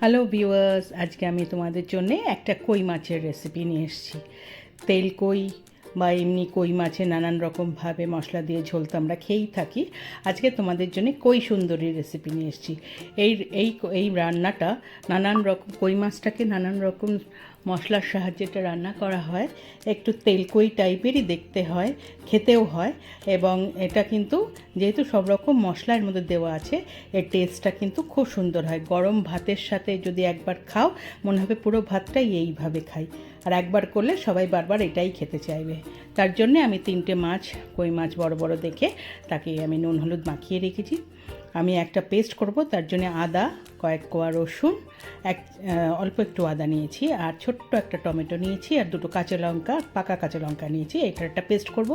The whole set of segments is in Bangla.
হ্যালো ভিউয়ার্স আজকে আমি তোমাদের জন্য একটা কই মাছের রেসিপি নিয়ে এসেছি। তেল কই বা এমনি কই মাছে নানান রকমভাবে মশলা দিয়ে ঝোল তো আমরা খেয়েই থাকি। আজকে তোমাদের জন্য কই সুন্দরী রেসিপি নিয়ে এসেছি। এই এই এই রান্নাটা নানান রকম, কই মাছটাকে নানান রকম মশলার সাহায্যে এটা রান্না করা হয়। একটু তেলকই টাইপেরই দেখতে হয়, খেতেও হয় এবং এটা কিন্তু যেহেতু সব রকম মশলার মধ্যে দেওয়া আছে, এর টেস্টটা কিন্তু খুব সুন্দর হয়। গরম ভাতের সাথে যদি একবার খাও, মনে হবে পুরো ভাতটাই এইভাবে খাই। আর একবার করলে সবাই বারবার এটাই খেতে চাইবে। তার জন্যে আমি তিনটে মাছ, কই মাছ বড় বড় দেখে তাকে আমি নুন হলুদ মাখিয়ে রেখেছি। আমি একটা পেস্ট করব, তার জন্য আদা, কয়েক কোয়া রসুন, এক অল্প একটু আদা নিয়েছি আর ছোট্ট একটা টমেটো নিয়েছি আর দুটো কাঁচা লঙ্কা, পাকা কাঁচা লঙ্কা নিয়েছি। এটার একটা পেস্ট করব।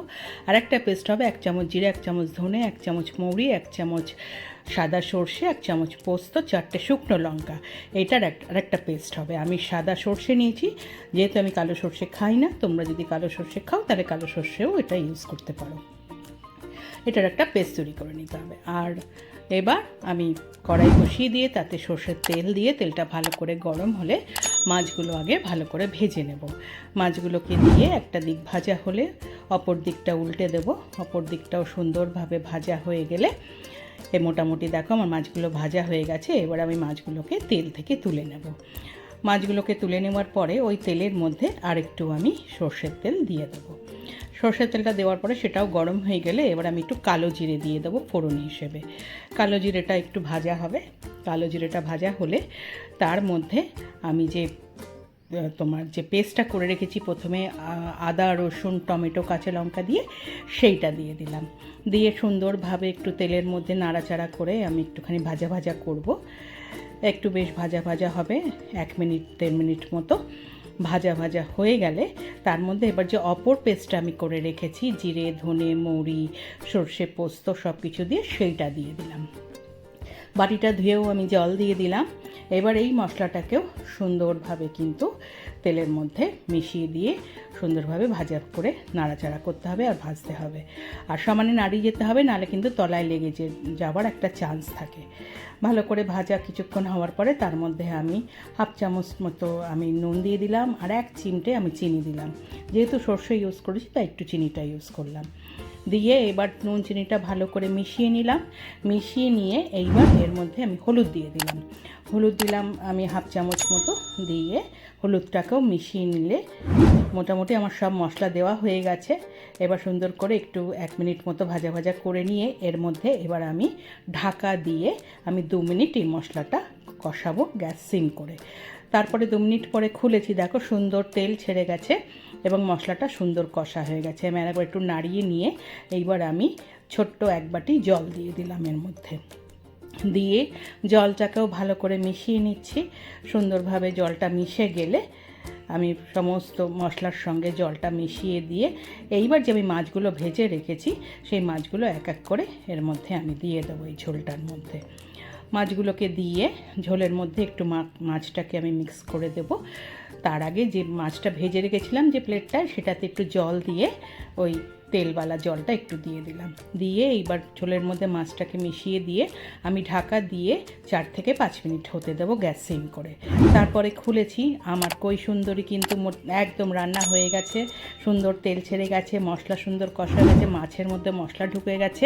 আর একটা পেস্ট হবে এক চামচ জিরে, এক চামচ ধনে, এক চামচ মৌরি, এক চামচ সাদা সর্ষে, এক চামচ পোস্ত, চারটে শুকনো লঙ্কা। এটার আর একটা পেস্ট হবে। আমি সাদা সর্ষে নিয়েছি। যেহেতু আমি কালো সর্ষে খাই না, তোমরা যদি কালো সর্ষে খাও তাহলে কালো সর্ষেও এটা ইউজ করতে পারো। এটার একটা পেস্ট তৈরি করে নিতে হবে। আর এবার আমি কড়াই বসিয়ে দিয়ে তাতে সর্ষের তেল দিয়ে তেলটা ভালো করে গরম হলে মাছগুলো আগে ভালো করে ভেজে নেব। মাছগুলোকে দিয়ে একটা দিক ভাজা হলে অপর দিকটা উল্টে দেব। অপর দিকটাও সুন্দরভাবে ভাজা হয়ে গেলে এ মোটামুটি দেখো আমার মাছগুলো ভাজা হয়ে গেছে, এবার আমি মাছগুলোকে তেল থেকে তুলে নেব। মাছগুলোকে তুলে নেওয়ার পরে ওই তেলের মধ্যে আরেকটু আমি সর্ষের তেল দিয়ে দেবো। সর্ষের তেলটা দেওয়ার পরে সেটাও গরম হয়ে গেলে এবার আমি একটু কালো জিরে দিয়ে দেবো ফোড়ন হিসেবে। কালো জিরেটা একটু ভাজা হবে। কালো জিরেটা ভাজা হলে তার মধ্যে আমি যে তোমার যে পেস্টটা করে রেখেছি প্রথমে আদা, রসুন, টমেটো, কাঁচা লঙ্কা দিয়ে সেইটা দিয়ে দিলাম। দিয়ে সুন্দরভাবে একটু তেলের মধ্যে নাড়াচাড়া করে আমি একটুখানি ভাজা ভাজা করব। একটু বেশ ভাজা ভাজা হবে, এক মিনিট, দেড় মিনিট মতো। ভাজা ভাজা হয়ে গেলে তার মধ্যে এবার যে অপর পেস্টটা আমি করে রেখেছি, জিরে, ধনে, মৌরি, সর্ষে পোস্ত সব কিছু দিয়ে সেইটা দিয়ে দিলাম। বাটিটা ধুয়েও আমি জল দিয়ে দিলাম। এবার এই মশলাটাকেও সুন্দরভাবে কিন্তু তেলের মধ্যে মিশিয়ে দিয়ে সুন্দরভাবে ভাজা করে নাড়াচাড়া করতে হবে আর ভাজতে হবে। আর সমানে নাড়িয়ে যেতে হবে, নাহলে কিন্তু তলায় লেগে যে যাওয়ার একটা চান্স থাকে। ভালো করে ভাজা কিছুক্ষণ হওয়ার পরে তার মধ্যে আমি হাফ চামচ মতো আমি নুন দিয়ে দিলাম আর এক চিমটে আমি চিনি দিলাম। যেহেতু সর্ষে ইউজ করেছি, তাই একটু চিনিটা ইউজ করলাম। দিয়ে এবার নুন চিনিটা ভালো করে মিশিয়ে নিলাম। মিশিয়ে নিয়ে এইবার এর মধ্যে আমি হলুদ দিয়ে দিলাম। হলুদ দিলাম আমি হাফ চামচ মতো দিয়ে হলুদটাকেও মিশিয়ে নিলে মোটামুটি আমার সব মশলা দেওয়া হয়ে গেছে। এবার সুন্দর করে একটু এক মিনিট মতো ভাজা ভাজা করে নিয়ে এর মধ্যে এবার আমি ঢাকা দিয়ে আমি দু মিনিট এই মশলাটা কষাবো গ্যাস সিম করে। তারপরে দু মিনিট পরে খুলেছি, দেখো সুন্দর তেল ছেড়ে গেছে এবং মশলাটা সুন্দর কষা হয়ে গেছে। আমি একবার একটু নাড়িয়ে নিয়ে এইবার আমি ছোট্ট এক বাটি জল দিয়ে দিলাম এর মধ্যে। দিয়ে জলটাকেও ভালো করে মিশিয়ে নিচ্ছি। সুন্দরভাবে জলটা মিশে গেলে আমি সমস্ত মশলার সঙ্গে জলটা মিশিয়ে দিয়ে এইবার যে আমি মাছগুলো ভেজে রেখেছি, সেই মাছগুলো এক এক করে এর মধ্যে আমি দিয়ে দেবো এই ঝোলটার মধ্যে। মাছগুলোকে দিয়ে ঝোলের মধ্যে একটু মাছটাকে আমি মিক্স করে দেব। তার আগে যে মাছটা ভেজে রেখেছিলাম যে প্লেটটায়, সেটাতে একটু জল দিয়ে ওই তেলওয়ালা জলটা একটু দিয়ে দিলাম। দিয়ে এইবার ঝোলের মধ্যে মাছটাকে মিশিয়ে দিয়ে আমি ঢাকা দিয়ে চার থেকে পাঁচ মিনিট হতে দেবো গ্যাস সিম করে। তারপরে খুলেছি, আমার কই সুন্দরী কিন্তু একদম রান্না হয়ে গেছে, সুন্দর তেল ছেড়ে গেছে, মশলা সুন্দর কষা গেছে মাছের মধ্যে মশলা ঢুকে গেছে,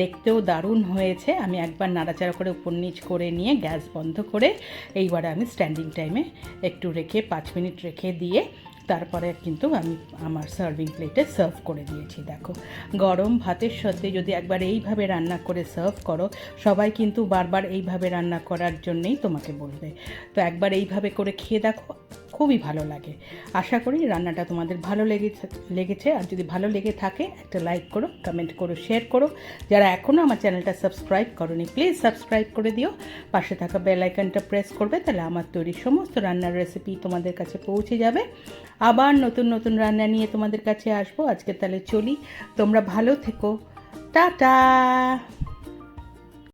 দেখতেও দারুণ হয়েছে। আমি একবার নাড়াচাড়া করে উপর নিচ করে নিয়ে গ্যাস বন্ধ করে এইবারে আমি স্ট্যান্ডিং টাইমে একটু রেখে পাঁচ মিনিট রেখে দিয়ে তারপরে কিন্তু আমি আমার সার্ভিং প্লেটে সার্ভ করে দিয়েছি, দেখো। গরম ভাতের সাথে যদি একবার এইভাবে রান্না করে সার্ভ করো, সবাই কিন্তু বারবার এইভাবে রান্না করার জন্যেই তোমাকে বলবে। তো একবার এইভাবে করে খেয়ে দেখো, খুবই ভালো লাগে। আশা করি রান্নাটা তোমাদের ভালো লেগেছে লেগেছে। আর যদি ভালো লেগে থাকে, একটা লাইক করো কমেন্ট করো শেয়ার করো। যারা এখনও আমার চ্যানেলটা সাবস্ক্রাইব করোনি প্লিজ সাবস্ক্রাইব করে দিও। পাশে থাকা বেল আইকনটা প্রেস করবে, তাহলে আমার তৈরি সমস্ত রান্নার রেসিপি তোমাদের কাছে পৌঁছে যাবে। আবার নতুন নতুন রান্না নিয়ে তোমাদের কাছে আসব। আজকে তাহলে চলি। তোমরা ভালো থেকো। টাটা!